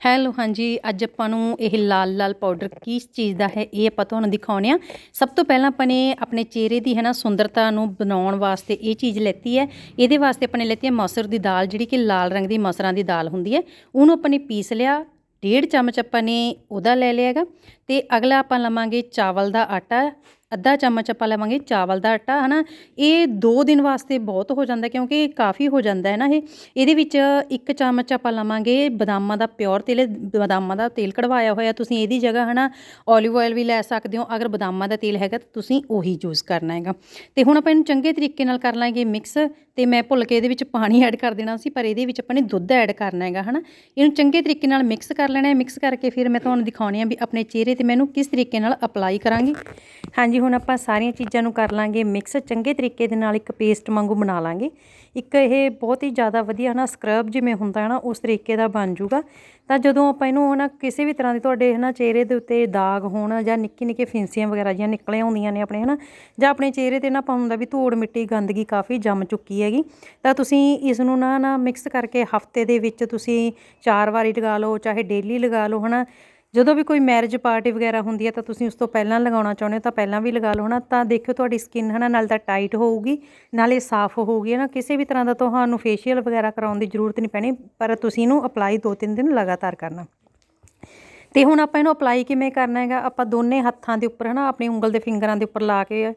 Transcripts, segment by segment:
Hello, ਹਾਂਜੀ, ਅੱਜ ਆਪਾਂ ਨੂੰ ਇਹ ਲਾਲ ਲਾਲ ਪਾਊਡਰ ਕਿਸ ਚੀਜ਼ ਦਾ ਹੈ, ਇਹ ਆਪਾਂ ਤੁਹਾਨੂੰ ਦਿਖਾਉਣੇ ਆ। ਸਭ ਤੋਂ ਪਹਿਲਾਂ ਆਪਾਂ ਨੇ ਆਪਣੇ ਚਿਹਰੇ ਦੀ ਹੈ ਨਾ ਸੁੰਦਰਤਾ ਨੂੰ ਬਣਾਉਣ ਵਾਸਤੇ ਇਹ ਚੀਜ਼ ਲੈਤੀ ਹੈ। ਇਹਦੇ ਵਾਸਤੇ ਆਪਾਂ ਨੇ ਲੈਤੀ ਹੈ ਮਸਰ ਦੀ ਦਾਲ, ਜਿਹੜੀ ਕਿ ਲਾਲ ਰੰਗ ਦੀ ਮਸਰਾਂ ਦੀ ਦਾਲ ਹੁੰਦੀ ਹੈ। ਉਹਨੂੰ ਆਪਾਂ ਨੇ ਪੀਸ ਲਿਆ, ਡੇਢ ਚਮਚ ਆਪਾਂ ਨੇ ਉਹਦਾ ਲੈ ਲਿਆ ਹੈਗਾ। ਤੇ ਅਗਲਾ ਆਪਾਂ ਲਵਾਂਗੇ ਚਾਵਲ ਦਾ ਆਟਾ। ਅੱਧਾ ਚਮਚ ਆਪਾਂ ਲਵਾਂਗੇ ਚਾਵਲ ਦਾ ਆਟਾ, ਹਨਾ? ਇਹ 2 ਦਿਨ ਵਾਸਤੇ ਬਹੁਤ ਹੋ ਜਾਂਦਾ ਕਿਉਂਕਿ ਇਹ ਕਾਫੀ ਹੋ ਜਾਂਦਾ ਹੈ ਨਾ ਇਹ। ਇਹਦੇ ਵਿੱਚ ਇੱਕ ਚਮਚ ਆਪਾਂ ਲਵਾਂਗੇ ਬਦਾਮਾਂ ਦਾ ਪਿਓਰ ਤੇਲ, ਬਦਾਮਾਂ ਦਾ ਤੇਲ ਕਢਵਾਇਆ ਹੋਇਆ। ਤੁਸੀਂ ਇਹਦੀ ਜਗ੍ਹਾ, ਹਨਾ 올ਿਵ ਆਇਲ ਵੀ ਲੈ ਸਕਦੇ ਹੋ। ਅਗਰ ਬਦਾਮਾਂ ਦਾ ਤੇਲ ਹੈਗਾ ਤਾਂ ਤੁਸੀਂ ਉਹੀ ਯੂਜ਼ ਕਰਨਾ ਹੈਗਾ। ਤੇ ਹੁਣ ਆਪਾਂ ਇਹਨੂੰ ਚੰਗੇ ਤਰੀਕੇ ਨਾਲ ਕਰ ਲਾਂਗੇ ਮਿਕਸ ਤੇ ਮੈਂ ਭੁੱਲ ਕੇ ਇਹਦੇ ਵਿੱਚ ਪਾਣੀ ਐਡ ਕਰ ਦੇਣਾ ਸੀ, ਪਰ ਇਹਦੇ ਵਿੱਚ ਆਪਾਂ ਨੇ ਦੁੱਧ ਐਡ ਕਰਨਾ ਹੈਗਾ, ਹਨਾ? ਇਹਨੂੰ ਚੰਗੇ ਤਰੀਕੇ ਨਾਲ ਮਿਕਸ ਕਰ ਲੈਣਾ ਹੈ। ਮਿਕਸ ਕਰਕੇ ਫਿਰ ਮੈਂ ਤੁਹਾਨੂੰ ਦਿਖਾਉਣੀ ਆ ਵੀ ਆਪਣੇ ਚਿਹਰੇ ਤੇ ਮੈਨੂੰ ਕਿਸ ਤਰੀਕੇ ਨਾਲ ਅਪਲਾਈ ਕਰਾਂਗੀ। ਹਾਂਜੀ ਹੁਣ ਆਪਾਂ ਸਾਰੀਆਂ ਚੀਜ਼ਾਂ ਨੂੰ ਕਰ ਲਾਂਗੇ ਮਿਕਸ ਚੰਗੇ ਤਰੀਕੇ ਦੇ ਨਾਲ ਇੱਕ ਪੇਸਟ ਵਾਂਗੂ ਬਣਾ ਲਾਂਗੇ। ਇੱਕ ਇਹ ਬਹੁਤ ਹੀ ਜ਼ਿਆਦਾ ਵਧੀਆ ਨਾ ਸਕਰਬ ਜਿਵੇਂ ਹੁੰਦਾ ਹੈ ਨਾ, ਉਸ ਤਰੀਕੇ ਦਾ ਬਣ ਜੂਗਾ। ਤਾਂ ਜਦੋਂ ਆਪਾਂ ਇਹਨੂੰ ਨਾ ਕਿਸੇ ਵੀ ਤਰ੍ਹਾਂ ਦੇ ਤੁਹਾਡੇ ਹਨਾ ਚਿਹਰੇ ਦੇ ਉੱਤੇ ਦਾਗ ਹੋਣ ਜਾਂ ਨਿੱਕੀ ਨਿੱਕੀ ਫਿੰਸੀਆਂ ਵਗੈਰਾ ਜਿਹੀਆਂ ਨਿਕਲੀਆਂ ਹੁੰਦੀਆਂ ਨੇ ਆਪਣੇ ਹਨਾ, ਜਾਂ ਆਪਣੇ ਚਿਹਰੇ ਤੇ ਨਾ ਆਪਾਂ ਹੁੰਦਾ ਵੀ ਧੂੜ ਮਿੱਟੀ ਗੰਦਗੀ ਕਾਫੀ ਜੰਮ ਚੁੱਕੀ ਹੈਗੀ, ਤਾਂ ਤੁਸੀਂ ਇਸ ਨੂੰ ਨਾ ਨਾ ਮਿਕਸ ਕਰਕੇ ਹਫ਼ਤੇ ਦੇ ਵਿੱਚ ਤੁਸੀਂ ਚਾਰ ਵਾਰੀ ਲਗਾ ਲਓ, ਚਾਹੇ ਡੇਲੀ ਲਗਾ ਲਓ ਹਨਾ। ਜਦੋਂ ਵੀ ਕੋਈ ਮੈਰਿਜ ਪਾਰਟੀ ਵਗੈਰਾ ਹੁੰਦੀ ਹੈ ਤਾਂ ਤੁਸੀਂ ਉਸ ਤੋਂ ਪਹਿਲਾਂ ਲਗਾਉਣਾ ਚਾਹੁੰਦੇ ਹੋ ਤਾਂ ਪਹਿਲਾਂ ਵੀ ਲਗਾ ਲਓ ਨਾ ਤਾਂ ਦੇਖਿਓ ਤੁਹਾਡੀ ਸਕਿਨ ਹਨਾ ਨਾਲ ਤਾਂ ਟਾਈਟ ਹੋਊਗੀ, ਨਾਲੇ ਸਾਫ਼ ਹੋਊਗੀ ਨਾ ਕਿਸੇ ਵੀ ਤਰ੍ਹਾਂ ਦਾ ਤੁਹਾਨੂੰ ਫੇਸ਼ੀਅਲ ਵਗੈਰਾ ਕਰਾਉਣ ਦੀ ਜ਼ਰੂਰਤ ਨਹੀਂ ਪੈਣੀ, ਪਰ ਤੁਸੀਂ ਇਹਨੂੰ ਅਪਲਾਈ ਦੋ ਤਿੰਨ ਦਿਨ ਲਗਾਤਾਰ ਕਰਨਾ। ਤੇ ਹੁਣ ਆਪਾਂ ਇਹਨੂੰ ਅਪਲਾਈ ਕਿਵੇਂ ਕਰਨਾ ਹੈਗਾ, ਆਪਾਂ ਦੋਨੇ ਹੱਥਾਂ ਦੇ ਉੱਪਰ ਹਨਾ, ਆਪਣੀ ਉਂਗਲ ਦੇ ਫਿੰਗਰਾਂ ਦੇ ਉੱਪਰ ਲਾ ਕੇ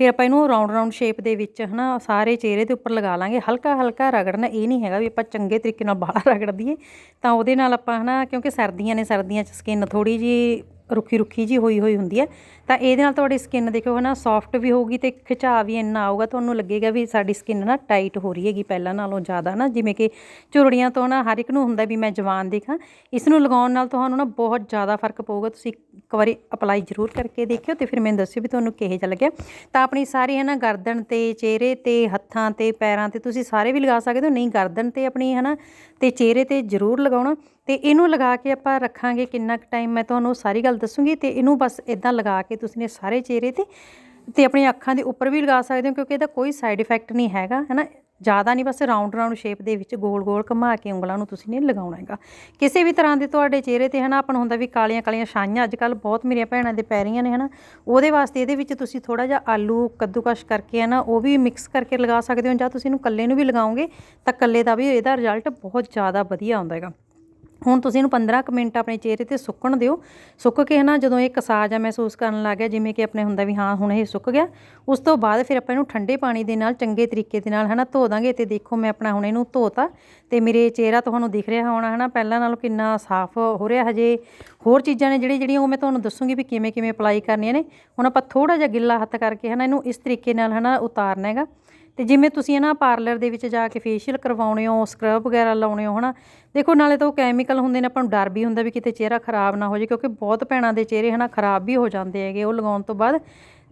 ਫਿਰ ਆਪਾਂ ਇਹਨੂੰ ਰਾਉਂਡ ਰਾਉਂਡ ਸ਼ੇਪ ਦੇ ਵਿੱਚ ਹਨਾ ਸਾਰੇ ਚਿਹਰੇ ਦੇ ਉੱਪਰ ਲਗਾ ਲਾਂਗੇ। ਹਲਕਾ ਹਲਕਾ ਰਗੜਨਾ ਇਹ ਨਹੀਂ ਹੈਗਾ ਵੀ ਆਪਾਂ ਚੰਗੇ ਤਰੀਕੇ ਨਾਲ ਬਾਹਰ ਰਗੜ ਦਈਏ। ਤਾਂ ਉਹਦੇ ਨਾਲ ਆਪਾਂ ਹਨਾ ਕਿਉਂਕਿ ਸਰਦੀਆਂ ਨੇ, ਸਰਦੀਆਂ 'ਚ ਸਕਿਨ ਥੋੜੀ ਜੀ ਰੁੱਖੀ ਰੁੱਖੀ ਜੀ ਹੋਈ ਹੋਈ ਹੁੰਦੀ ਹੈ। ਤਾਂ ਇਹਦੇ ਨਾਲ ਤੁਹਾਡੀ ਸਕਿਨ ਦੇਖੋ ਹਨਾ ਸੌਫਟ ਵੀ ਹੋਊਗੀ ਤੇ ਖਿਚਾਅ ਵੀ ਇੰਨਾ ਆਊਗਾ, ਤੁਹਾਨੂੰ ਲੱਗੇਗਾ ਵੀ ਸਾਡੀ ਸਕਿਨ ਨਾ ਟਾਈਟ ਹੋ ਰਹੀ ਹੈਗੀ ਪਹਿਲਾਂ ਨਾਲੋਂ ਜ਼ਿਆਦਾ ਨਾ, ਜਿਵੇਂ ਕਿ ਝੁਰੜੀਆਂ ਤੋਂ ਨਾ ਹਰ ਇੱਕ ਨੂੰ ਹੁੰਦਾ ਵੀ ਮੈਂ ਜਵਾਨ ਦੇਖਾਂ, ਇਸ ਨੂੰ ਲਗਾਉਣ ਨਾਲ ਤੁਹਾਨੂੰ ਨਾ ਬਹੁਤ ਜ਼ਿਆਦਾ ਫ਼ਰਕ ਪਊਗਾ, ਤੁਸੀਂ ਇੱਕ ਵਾਰੀ ਅਪਲਾਈ ਜ਼ਰੂਰ ਕਰਕੇ ਦੇਖਿਓ ਤੇ ਫਿਰ ਮੈਨੂੰ ਦੱਸਿਓ ਵੀ ਤੁਹਾਨੂੰ ਕਿਹੋ ਜਿਹਾ ਲੱਗਿਆ। ਤਾਂ ਆਪਣੀ ਸਾਰੀ ਹੈ ਨਾ ਗਰਦਨ ਤੇ ਚਿਹਰੇ ਤੇ ਹੱਥਾਂ ਤੇ ਪੈਰਾਂ ਤੇ ਤੁਸੀਂ ਸਾਰੇ ਵੀ ਲਗਾ ਸਕਦੇ ਹੋ, ਨਹੀਂ ਗਰਦਨ ਤੇ ਆਪਣੀ ਹੈ ਨਾ ਤੇ ਚਿਹਰੇ ਤੇ ਜ਼ਰੂਰ ਲਗਾਉਣਾ ਤੇ ਇਹਨੂੰ ਲਗਾ ਕੇ ਆਪਾਂ ਰੱਖਾਂਗੇ ਕਿੰਨਾ ਕੁ ਟਾਈਮ ਮੈਂ ਤੁਹਾਨੂੰ ਸਾਰੀ ਗੱਲ ਦੱਸੂਗੀ ਤੇ ਇਹਨੂੰ ਬਸ ਇਦਾਂ ਲਗਾ ਕੇ ਤੁਸੀਂ ਇਹ ਸਾਰੇ ਚਿਹਰੇ ਤੇ ਤੇ ਆਪਣੀਆਂ ਅੱਖਾਂ ਦੇ ਉੱਪਰ ਵੀ ਲਗਾ ਸਕਦੇ ਹੋ ਕਿਉਂਕਿ ਇਹਦਾ ਕੋਈ ਸਾਈਡ ਇਫੈਕਟ ਨਹੀਂ ਹੈਗਾ ਹੈ ਨਾ ਜ਼ਿਆਦਾ ਨਹੀਂ, ਬਸ ਰਾਉਂਡ ਰਾਉਂਡ ਸ਼ੇਪ ਦੇ ਵਿੱਚ ਗੋਲ ਗੋਲ ਘੁਮਾ ਕੇ ਉਂਗਲਾਂ ਨੂੰ ਤੁਸੀਂ ਨੇ ਲਗਾਉਣਾ ਹੈਗਾ। ਕਿਸੇ ਵੀ ਤਰ੍ਹਾਂ ਦੇ ਤੁਹਾਡੇ ਚਿਹਰੇ ਤੇ, ਹਨਾ ਆਪਣ ਹੁੰਦਾ ਵੀ ਕਾਲੀਆਂ ਕਾਲੀਆਂ ਛਾਈਆਂ ਅੱਜ ਕੱਲ ਬਹੁਤ ਮੇਰੀਆਂ ਭੈਣਾਂ ਦੇ ਪੈ ਰਹੀਆਂ ਨੇ, ਹਨਾ? ਉਹਦੇ ਵਾਸਤੇ ਇਹਦੇ ਵਿੱਚ ਤੁਸੀਂ ਥੋੜਾ ਜਿਹਾ ਆਲੂ ਕੱਦੂਕਸ਼ ਕਰਕੇ, ਹਨਾ, ਉਹ ਵੀ ਮਿਕਸ ਕਰਕੇ ਲਗਾ ਸਕਦੇ ਹੋ ਜਾਂ ਤੁਸੀਂ ਇਹਨੂੰ ਕੱਲੇ ਨੂੰ ਵੀ ਲਗਾਓਗੇ, ਤਾਂ ਕੱਲੇ ਦਾ ਵੀ ਇਹਦਾ ਰਿਜ਼ਲਟ ਬਹੁਤ ਜ਼ਿਆਦਾ ਵਧੀਆ ਆਉਂਦਾ ਹੈਗਾ। ਹੁਣ ਤੁਸੀਂ ਇਹਨੂੰ 15 ਕੁ ਮਿੰਟ ਆਪਣੇ ਚਿਹਰੇ ਤੇ ਸੁੱਕਣ ਦਿਓ। ਸੁੱਕ ਕੇ ਨਾ ਜਦੋਂ ਇਹ ਕਸਾਜ ਆ, ਮਹਿਸੂਸ ਕਰਨ ਲੱਗ ਗਿਆ, ਜਿਵੇਂ ਕਿ ਆਪਣੇ ਹੁੰਦਾ ਵੀ ਹਾਂ, ਹੁਣ ਇਹ ਸੁੱਕ ਗਿਆ। ਉਸ ਤੋਂ ਬਾਅਦ ਫਿਰ ਆਪਾਂ ਇਹਨੂੰ ਠੰਡੇ ਪਾਣੀ ਦੇ ਨਾਲ, ਚੰਗੇ ਤਰੀਕੇ ਦੇ ਨਾਲ ਹਨਾ ਧੋ ਦਾਂਗੇ ਤੇ ਦੇਖੋ ਮੈਂ ਆਪਣਾ ਹੁਣ ਇਹਨੂੰ ਧੋਤਾ ਤੇ ਮੇਰੇ ਚਿਹਰਾ ਤੁਹਾਨੂੰ ਦਿਖ ਰਿਹਾ ਹੋਣਾ ਹਨਾ। ਪਹਿਲਾਂ ਨਾਲੋਂ ਕਿੰਨਾ ਸਾਫ਼ ਹੋ ਰਿਹਾ ਹਜੇ। ਹੋਰ ਚੀਜ਼ਾਂ ਨੇ ਜਿਹੜੀ, ਜਿਹੜੀਆਂ ਉਹ ਮੈਂ ਤੁਹਾਨੂੰ ਦੱਸੂਗੀ ਵੀ ਕਿਵੇਂ ਕਿਵੇਂ ਅਪਲਾਈ ਕਰਨੀਆਂ ਨੇ। ਹੁਣ ਆਪਾਂ ਥੋੜਾ ਜਿਹਾ ਗਿੱਲਾ ਹੱਥ ਕਰਕੇ ਹਨਾ ਇਹਨੂੰ ਇਸ ਤਰੀਕੇ ਨਾਲ ਹਨਾ ਉਤਾਰਨਾ ਹੈਗਾ। ਤੇ ਜਿਵੇਂ ਤੁਸੀਂ ਨਾ ਪਾਰਲਰ ਦੇ ਵਿੱਚ ਜਾ ਕੇ ਫੇਸ਼ੀਅਲ ਕਰਵਾਉਣੇ ਹੋ ਸਕਰਬ ਵਗੈਰਾ ਲਾਉਣੇ ਹੋ ਹਨਾ ਦੇਖੋ, ਨਾਲੇ ਤਾਂ ਉਹ ਕੈਮੀਕਲ ਹੁੰਦੇ ਨੇ, ਆਪਾਂ ਨੂੰ ਡਰ ਵੀ ਹੁੰਦਾ ਵੀ ਕਿਤੇ ਚਿਹਰਾ ਖਰਾਬ ਨਾ ਹੋ ਜਾਏ, ਕਿਉਂਕਿ ਬਹੁਤ ਭੈਣਾਂ ਦੇ ਚਿਹਰੇ ਹਨਾ ਖਰਾਬ ਵੀ ਹੋ ਜਾਂਦੇ ਹੈਗੇ, ਉਹ ਲਗਾਉਣ ਤੋਂ ਬਾਅਦ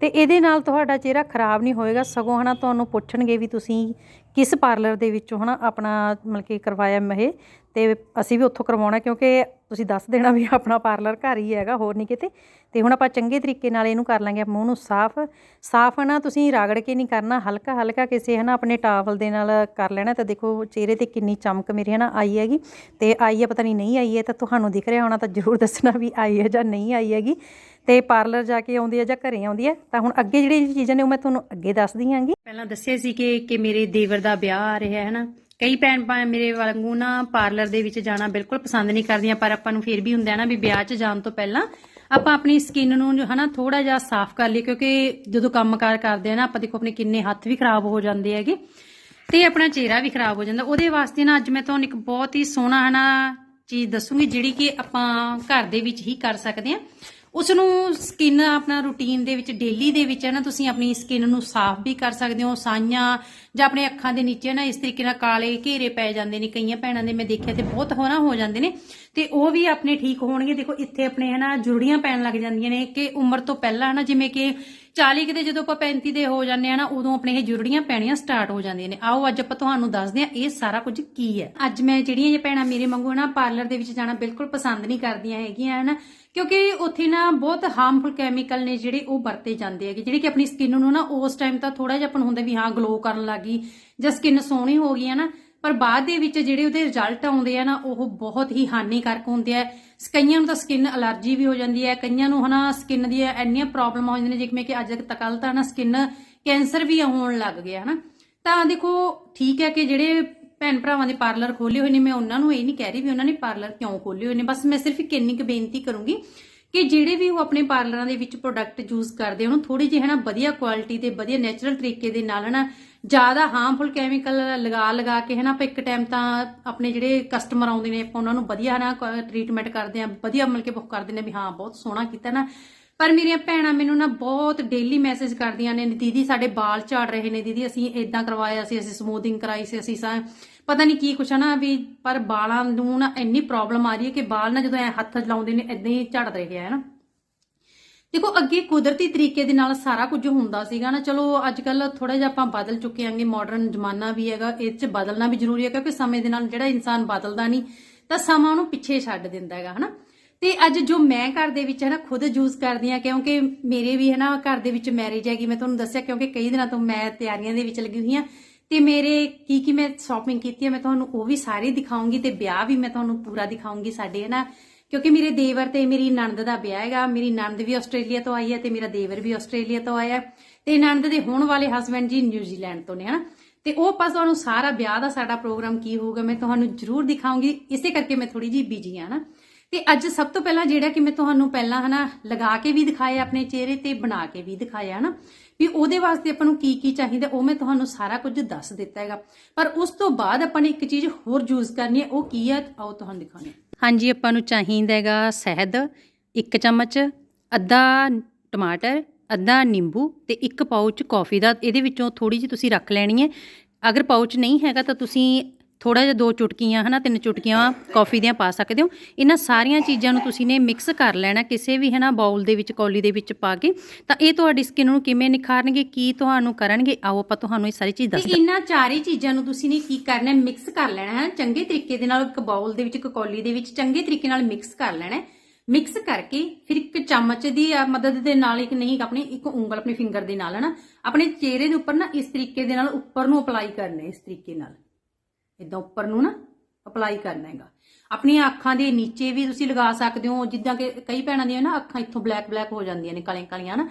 ਤੇ ਇਹਦੇ ਨਾਲ ਤੁਹਾਡਾ ਚਿਹਰਾ ਖਰਾਬ ਨਹੀਂ ਹੋਏਗਾ, ਸਗੋਂ ਹਨਾ ਤੁਹਾਨੂੰ ਪੁੱਛਣਗੇ ਵੀ ਤੁਸੀਂ ਕਿਸ ਪਾਰਲਰ ਦੇ ਵਿੱਚੋਂ ਹਨਾ ਆਪਣਾ ਮਤਲਬ ਕਿ ਕਰਵਾਇਆ ਇਹ, ਤੇ ਅਸੀਂ ਵੀ ਉੱਥੋਂ ਕਰਵਾਉਣਾ, ਕਿਉਂਕਿ ਤੁਸੀਂ ਦੱਸ ਦੇਣਾ ਵੀ ਆਪਣਾ ਪਾਰਲਰ ਘਰ ਹੀ ਹੈਗਾ, ਹੋਰ ਨਹੀਂ ਕਿਤੇ। ਤੇ ਹੁਣ ਆਪਾਂ ਚੰਗੇ ਤਰੀਕੇ ਨਾਲ ਇਹਨੂੰ ਕਰ ਲਾਂਗੇ, ਮੂੰਹ ਨੂੰ ਸਾਫ਼ ਸਾਫ਼ ਨਾ ਤੁਸੀਂ ਰਗੜ ਕੇ ਨਹੀਂ ਕਰਨਾ, ਹਲਕਾ ਹਲਕਾ ਕਿਸੇ ਹਨਾ ਆਪਣੇ ਟਾਵਲ ਦੇ ਨਾਲ ਕਰ ਲੈਣਾ, ਤਾਂ ਦੇਖੋ ਚਿਹਰੇ ਤੇ ਕਿੰਨੀ ਚਮਕ ਮੇਰੇ ਹਨਾ ਆਈ ਹੈਗੀ। ਤੇ ਆਈ ਹੈ ਪਤਾ ਨਹੀਂ ਨਹੀਂ ਆਈ ਹੈ ਤਾਂ ਤੁਹਾਨੂੰ ਦਿਖ ਰਿਹਾ ਹੋਣਾ ਤਾਂ ਜ਼ਰੂਰ ਦੱਸਣਾ ਵੀ ਆਈ ਹੈ ਜਾਂ ਨਹੀਂ ਆਈ ਹੈਗੀ। ਤੇ ਪਾਰਲਰ ਜਾ ਕੇ ਆਉਂਦੀ ਹੈ ਜਾਂ ਘਰੇ ਆਉਂਦੀ ਹੈ, ਤਾਂ ਹੁਣ ਅੱਗੇ ਜਿਹੜੀ ਚੀਜ਼ਾਂ ਨੇ ਉਹ ਮੈਂ ਤੁਹਾਨੂੰ ਅੱਗੇ ਦੱਸਦੀ ਆਂਗੀ ਪਹਿਲਾਂ ਦੱਸਿਆ ਸੀ ਕਿ ਕਿ ਮੇਰੇ ਦੇਵਰ ਦਾ ਵਿਆਹ ਆ ਰਿਹਾ ਹੈ ਨਾ। ਕਈ ਭੈਣ ਭਾਂ ਮੇਰੇ ਵਾਂਗੂ ਨਾ ਪਾਰਲਰ ਦੇ ਵਿੱਚ ਜਾਣਾ ਬਿਲਕੁਲ ਪਸੰਦ ਨਹੀਂ ਕਰਦੀਆਂ, ਪਰ ਆਪਾਂ ਨੂੰ ਫਿਰ ਵੀ ਹੁੰਦਾ ਨਾ ਵੀ ਵਿਆਹ 'ਚ ਜਾਣ ਤੋਂ ਪਹਿਲਾਂ ਆਪਾਂ ਆਪਣੀ ਸਕਿਨ ਨੂੰ ਹਨਾ ਥੋੜਾ ਜਿਹਾ ਸਾਫ਼ ਕਰ ਲਈ ਕਿਉਂਕਿ ਜਦੋਂ ਕੰਮਕਾਰ ਕਰਦੇ ਆ ਨਾ, ਆਪਾਂ ਦੇਖੋ ਆਪਣੇ ਕਿੰਨੇ ਹੱਥ ਵੀ ਖਰਾਬ ਹੋ ਜਾਂਦੇ ਹੈਗੇ ਤੇ ਆਪਣਾ ਚਿਹਰਾ ਵੀ ਖਰਾਬ ਹੋ ਜਾਂਦਾ। ਉਹਦੇ ਵਾਸਤੇ ਨਾ ਅੱਜ ਮੈਂ ਤੁਹਾਨੂੰ ਇੱਕ ਬਹੁਤ ਹੀ ਸੋਹਣਾ ਹਨਾ ਚੀਜ਼ ਦੱਸੂਗੀ, ਜਿਹੜੀ ਕਿ ਆਪਾਂ ਘਰ ਦੇ ਵਿੱਚ ਹੀ ਕਰ ਸਕਦੇ ਆ ਉਸ ਨੂੰ ਸਕਿਨ ਆਪਣਾ ਰੂਟੀਨ ਦੇ ਵਿੱਚ ਡੇਲੀ ਦੇ ਵਿੱਚ ਹੈ ਨਾ, ਤੁਸੀਂ ਆਪਣੀ ਸਕਿਨ ਨੂੰ ਸਾਫ਼ ਵੀ ਕਰ ਸਕਦੇ ਹੋ, ਸਾਈਆਂ ਜਾਂ ਆਪਣੇ ਅੱਖਾਂ ਦੇ ਨੀਚੇ ਨਾ ਇਸ ਤਰੀਕੇ ਨਾਲ ਕਾਲੇ ਘੇਰੇ ਪੈ ਜਾਂਦੇ ਨੇ, ਕਈਆਂ ਭੈਣਾਂ ਦੇ ਮੈਂ ਦੇਖਿਆ ਤੇ ਬਹੁਤ ਹੋਣਾ ਹੋ ਜਾਂਦੇ ਨੇ। ਤੇ ਉਹ ਵੀ ਆਪਣੇ ਠੀਕ ਹੋਣਗੇ। ਦੇਖੋ, ਇੱਥੇ ਆਪਣੇ ਹਨਾ ਜੁੜੀਆਂ ਪੈਣ ਲੱਗ ਜਾਂਦੀਆਂ ਨੇ ਕਿ ਉਮਰ ਤੋਂ ਪਹਿਲਾਂ ਹਨਾ, ਜਿਵੇਂ ਕਿ 40 ਕਿਤੇ ਜਦੋਂ ਆਪਾਂ 35 ਦੇ ਹੋ ਜਾਂਦੇ ਆ ਨਾ ਉਦੋਂ ਆਪਣੇ ਇਹ ਜੁੜੀਆਂ ਪੈਣੀਆਂ ਸਟਾਰਟ ਹੋ ਜਾਂਦੀਆਂ ਨੇ। ਆਓ, ਅੱਜ ਆਪਾਂ ਤੁਹਾਨੂੰ ਦੱਸਦੇ ਆ ਇਹ ਸਾਰਾ ਕੁਝ ਕੀ ਹੈ। ਅੱਜ ਮੈਂ ਜਿਹੜੀਆਂ ਇਹ ਭੈਣਾਂ ਮੇਰੇ ਵਾਂਗੂ ਹਨਾ ਪਾਰਲਰ ਦੇ ਵਿੱਚ ਜਾਣਾ ਬਿਲਕੁਲ ਪਸੰਦ ਨਹੀਂ ਕਰਦੀਆਂ ਹੈਗੀਆਂ ਹਨਾ, ਕਿਉਂਕਿ ਉੱਥੇ ਨਾ ਬਹੁਤ ਹਾਰਮਫੁਲ ਕੈਮੀਕਲ ਨੇ ਜਿਹੜੇ ਉਹ ਵਰਤੇ ਜਾਂਦੇ ਹੈਗੇ। ਜਿਹੜੇ ਕਿ ਆਪਣੀ ਸਕਿਨ ਨੂੰ ਨਾ ਉਸ ਟਾਈਮ ਤਾਂ ਥੋੜਾ ਜਿਹਾ ਆਪਾਂ ਨੂੰ ਹੁੰਦਾ ਵੀ ਹਾਂ ਗਲੋ ਕਰਨ ਲੱਗੀ ਜਾਂ ਸਕਿਨ ਸੋਹਣੀ ਹੋ ਗਈ ਹੈ ਨਾ ਪਰ ਬਾਅਦ ਦੇ ਵਿੱਚ ਜਿਹੜੇ ਉਹਦੇ ਰਿਜ਼ਲਟ ਆਉਂਦੇ ਆ ਨਾ, ਉਹ ਬਹੁਤ ਹੀ ਹਾਨੀਕਾਰਕ ਹੁੰਦੇ ਆ। ਕਈਆਂ ਨੂੰ ਤਾਂ ਸਕਿਨ ਅਲਰਜੀ ਵੀ ਹੋ ਜਾਂਦੀ ਹੈ, ਕਈਆਂ ਨੂੰ ਹਨਾ ਸਕਿਨ ਦੀਆਂ ਇੰਨੀਆਂ ਪ੍ਰੋਬਲਮਾਂ ਹੋ ਜਾਂਦੀਆਂ ਨੇ, ਜਿਵੇਂ ਕਿ ਅੱਜ ਤੱਕ ਤਾਂ ਨਾ ਸਕਿਨ ਕੈਂਸਰ ਵੀ ਹੋਣ ਲੱਗ ਗਿਆ, ਹਨਾ। ਤਾਂ ਦੇਖੋ, ਠੀਕ ਹੈ ਕਿ ਜਿਹੜੇ ਭੈਣ ਭਰਾਵਾਂ ਦੇ ਪਾਰਲਰ ਖੋਲੇ ਹੋਏ ਨੇ, ਮੈਂ ਉਹਨਾਂ ਨੂੰ ਇਹ ਨਹੀਂ ਕਹਿ ਰਹੀ ਵੀ ਉਹਨਾਂ ਨੇ ਪਾਰਲਰ ਕਿਉਂ ਖੋਲੇ ਹੋਏ ਨੇ, ਬਸ ਮੈਂ ਸਿਰਫ ਇੱਕ ਇੰਨੀ ਕੁ ਬੇਨਤੀ ਕਰੂੰਗੀ ਕਿ ਜਿਹੜੇ ਵੀ ਉਹ ਆਪਣੇ ਪਾਰਲਰਾਂ ਦੇ ਵਿੱਚ ਪ੍ਰੋਡਕਟ ਯੂਜ਼ ਕਰਦੇ ਉਹਨੂੰ ਥੋੜੀ ਜਿਹੀ ਨਾ ਵਧੀਆ ਕੁਆਲਿਟੀ ਦੇ ਵਧੀਆ ਨੇਚਰਲ ਤਰੀਕੇ ਦੇ ਨਾਲ ਨਾ ਜ਼ਿਆਦਾ ਹਾਰਮਫੁਲ ਕੈਮੀਕਲ ਲਗਾ ਲਗਾ ਕੇ ਹਨਾ, ਆਪਾਂ ਇੱਕ ਟਾਈਮ ਤਾਂ ਆਪਣੇ ਜਿਹੜੇ ਕਸਟਮਰ ਆਉਂਦੇ ਨੇ, ਆਪਾਂ ਉਹਨਾਂ ਨੂੰ ਵਧੀਆ ਨਾ ਟ੍ਰੀਟਮੈਂਟ ਕਰਦੇ ਆ ਵਧੀਆ ਮਿਲ ਕੇ ਬੁੱਕ ਕਰਦੇ ਨੇ ਵੀ ਹਾਂ, ਬਹੁਤ ਸੋਹਣਾ ਕੀਤਾ ਨਾ। ਪਰ ਮੇਰੀਆਂ ਭੈਣਾਂ ਮੈਨੂੰ ਨਾ ਬਹੁਤ ਡੇਲੀ ਮੈਸੇਜ ਕਰਦੀਆਂ ਨੇ, ਦੀਦੀ ਸਾਡੇ ਵਾਲ ਝੜ ਰਹੇ ਨੇ, ਦੀਦੀ ਅਸੀਂ ਇਦਾਂ ਕਰਵਾਇਆ ਸੀ, ਅਸੀਂ ਸਮੂਥਿੰਗ ਕਰਾਈ ਸੀ, ਅਸੀਂ ਸਾ, ਪਤਾ ਨਹੀਂ ਕੀ ਕੁਛ ਹੈ ਨਾ ਵੀ, ਪਰ ਵਾਲਾਂ ਨੂੰ ਨਾ ਇੰਨੀ ਪ੍ਰੋਬਲਮ ਆ ਰਹੀ ਹੈ ਕਿ ਵਾਲ ਨਾ ਜਦੋਂ ਐ ਹੱਥ ਲਾਉਂਦੇ ਨੇ ਇਦਾਂ ਹੀ ਝੜ ਰਹੇ ਆ ਨਾ ਦੇਖੋ, ਅੱਗੇ ਕੁਦਰਤੀ ਤਰੀਕੇ ਦੇ ਨਾਲ ਸਾਰਾ ਕੁਝ ਹੁੰਦਾ ਸੀਗਾ ਨਾ। ਚਲੋ ਅੱਜ ਕੱਲ ਥੋੜਾ ਜਿਹਾ ਆਪਾਂ ਬਦਲ ਚੁੱਕੇ ਆਂਗੇ ਮਾਡਰਨ ਜ਼ਮਾਨਾ ਵੀ ਹੈਗਾ, ਇਹ 'ਚ ਬਦਲਣਾ ਵੀ ਜ਼ਰੂਰੀ ਹੈ, ਕਿਉਂਕਿ ਸਮੇਂ ਦੇ ਨਾਲ ਜਿਹੜਾ ਇਨਸਾਨ ਬਦਲਦਾ ਨਹੀਂ, ਤਾਂ ਸਮਾਂ ਉਹਨੂੰ ਪਿੱਛੇ ਛੱਡ ਦਿੰਦਾ ਹੈਗਾ, ਹਨਾ? ਤੇ ਅੱਜ ਜੋ ਮੈਂ ਘਰ ਦੇ ਵਿੱਚ ਹੈ ਨਾ ਖੁਦ ਯੂਜ਼ ਕਰਦੀ ਆ ਕਿਉਂਕਿ ਮੇਰੇ ਵੀ ਹੈ ਨਾ ਘਰ ਦੇ ਵਿੱਚ ਮੈਰਿਜ ਹੈਗੀ, ਮੈਂ ਤੁਹਾਨੂੰ ਦੱਸਿਆ, ਕਿਉਂਕਿ ਕਈ ਦਿਨਾਂ ਤੋਂ ਮੈਂ ਤਿਆਰੀਆਂ ਦੇ ਵਿੱਚ ਲੱਗੀ ਹੋਈ ਆ ਤੇ ਮੇਰੇ ਕੀ ਕੀ ਮੈਂ ਸ਼ਾਪਿੰਗ ਕੀਤੀ ਹੈ, ਮੈਂ ਤੁਹਾਨੂੰ ਉਹ ਵੀ ਸਾਰੇ ਦਿਖਾਉਂਗੀ ਤੇ ਵਿਆਹ ਵੀ ਮੈਂ ਤੁਹਾਨੂੰ ਪੂਰਾ ਦਿਖਾਉਂਗੀ ਸਾਡੇ ਹੈ ਨਾ ਕਿਉਂਕਿ ਮੇਰੇ ਦੇਵਰ ਤੇ ਮੇਰੀ ਨਣਦ ਦਾ ਵਿਆਹ ਹੈਗਾ। ਮੇਰੀ ਨਣਦ ਵੀ ਆਸਟ੍ਰੇਲੀਆ ਤੋਂ ਆਈ ਹੈ ਤੇ ਮੇਰਾ ਦੇਵਰ ਵੀ ਆਸਟ੍ਰੇਲੀਆ ਤੋਂ ਆਇਆ ਹੈ। ਤੇ ਨਣਦ ਦੇ ਹੋਣ ਵਾਲੇ ਹਸਬੰਡ ਜੀ ਨਿਊਜ਼ੀਲੈਂਡ ਤੋਂ ਨੇ, ਹਨਾ? ਤੇ ਉਹ ਆਪਾਂ ਤੁਹਾਨੂੰ ਸਾਰਾ ਵਿਆਹ ਦਾ ਸਾਡਾ ਪ੍ਰੋਗਰਾਮ ਕੀ ਹੋਊਗਾ, ਮੈਂ ਤੁਹਾਨੂੰ ਜ਼ਰੂਰ ਦਿਖਾਉਂਗੀ। ਇਸੇ ਕਰਕੇ ਮੈਂ ਥੋੜੀ ਜੀ ਬਿਜ਼ੀ ਆ ਨਾ ਤੇ ਅੱਜ ਸਭ ਤੋਂ ਪਹਿਲਾਂ ਜਿਹੜਾ ਕਿ ਮੈਂ ਤੁਹਾਨੂੰ ਪਹਿਲਾਂ, ਹਨਾ, ਲਗਾ ਕੇ ਵੀ ਦਿਖਾਇਆ ਆਪਣੇ ਚਿਹਰੇ ਤੇ ਬਣਾ ਕੇ ਵੀ ਦਿਖਾਇਆ, ਹਨਾ? ਵੀ ਉਹਦੇ ਵਾਸਤੇ ਆਪਾਂ ਨੂੰ ਕੀ ਕੀ ਚਾਹੀਦਾ, ਉਹ ਮੈਂ ਤੁਹਾਨੂੰ ਸਾਰਾ ਕੁਝ ਦੱਸ ਦਿੱਤਾ ਹੈਗਾ। ਪਰ ਉਸ ਤੋਂ ਬਾਅਦ ਆਪਾਂ ਨੇ ਇੱਕ ਚੀਜ਼ ਹੋਰ ਯੂਜ਼ ਕਰਨੀ ਹੈ, ਉਹ ਕੀ ਹੈ? ਆਓ ਤੁਹਾਨੂੰ ਦਿਖਾਉਂਦੇ ਹਾਂਜੀ, ਆਪਾਂ ਨੂੰ ਚਾਹੀਦਾ ਹੈਗਾ ਸ਼ਹਿਦ, ਇੱਕ ਚਮਚ, ਅੱਧਾ ਟਮਾਟਰ, ਅੱਧਾ ਨਿੰਬੂ ਤੇ ਇੱਕ ਪਾਊਚ ਕਾਫੀ ਦਾ, ਇਹਦੇ ਵਿੱਚੋਂ ਥੋੜੀ ਜਿਹੀ ਤੁਸੀਂ ਰੱਖ ਲੈਣੀ ਹੈ। ਅਗਰ ਪਾਊਚ ਨਹੀਂ ਹੈਗਾ ਤਾਂ ਤੁਸੀਂ ਥੋੜਾ ਜਿਹਾ ਦੋ ਚੁਟਕੀਆਂ ਹਨਾ ਤਿੰਨ ਚੁਟਕੀਆਂ ਕਾਫੀ ਦੀਆਂ ਪਾ ਸਕਦੇ ਹੋ। ਇਹਨਾਂ ਸਾਰੀਆਂ ਚੀਜ਼ਾਂ ਨੂੰ ਤੁਸੀਂ ਨੇ ਮਿਕਸ ਕਰ ਲੈਣਾ ਕਿਸੇ ਵੀ ਹਨਾ ਬਾਉਲ ਦੇ ਵਿੱਚ ਕੌਲੀ ਦੇ ਵਿੱਚ ਪਾ ਕੇ। ਤਾਂ ਇਹ ਤੁਹਾਡੀ ਸਕਿਨ ਨੂੰ ਕਿਵੇਂ ਨਿਖਾਰਨਗੇ ਕੀ ਤੁਹਾਨੂੰ ਕਰਨਗੇ ਆਓ ਆਪਾਂ ਤੁਹਾਨੂੰ ਇਹ ਸਾਰੀ ਚੀਜ਼ ਦੱਸਦੇ ਇਹਨਾਂ ਚਾਰੇ ਚੀਜ਼ਾਂ ਨੂੰ ਤੁਸੀਂ ਨੇ ਕੀ ਕਰਨਾ ਹੈ ਮਿਕਸ ਕਰ ਲੈਣਾ ਹੈ ਚੰਗੇ ਤਰੀਕੇ ਦੇ ਨਾਲ ਇੱਕ ਬਾਉਲ ਦੇ ਵਿੱਚ ਇੱਕ ਕੌਲੀ ਦੇ ਵਿੱਚ ਚੰਗੇ ਤਰੀਕੇ ਨਾਲ ਮਿਕਸ ਕਰ ਲੈਣਾ। ਹੈ ਮਿਕਸ ਕਰਕੇ ਫਿਰ ਇੱਕ ਚਮਚ ਦੀ ਮਦਦ ਦੇ ਨਾਲ ਇੱਕ ਨਹੀਂ ਆਪਣੀ ਇੱਕ ਉਂਗਲ ਆਪਣੀ ਫਿੰਗਰ ਦੇ ਨਾਲ ਹਨਾ। ਆਪਣੇ ਚਿਹਰੇ ਦੇ ਉੱਪਰ ਨਾ ਇਸ ਤਰੀਕੇ ਦੇ ਨਾਲ ਉੱਪਰ ਨੂੰ ਅਪਲਾਈ ਕਰਨਾ ਹੈ ਇਸ ਤਰੀਕੇ ਨਾਲ। ਇਦਾਂ ਉੱਪਰ ਨੂੰ ਨਾ ਅਪਲਾਈ ਕਰਨਾ ਹੈਗਾ। ਆਪਣੀਆਂ ਅੱਖਾਂ ਦੇ ਨੀਚੇ ਵੀ ਤੁਸੀਂ ਲਗਾ ਸਕਦੇ ਹੋ, ਜਿੱਦਾਂ ਕਿ ਕਈ ਭੈਣਾਂ ਦੀਆਂ ਨਾ ਅੱਖਾਂ ਇੱਥੋਂ ਬਲੈਕ ਬਲੈਕ ਹੋ ਜਾਂਦੀਆਂ ਨੇ, ਕਾਲੀਆਂ ਕਾਲੀਆਂ ਨਾ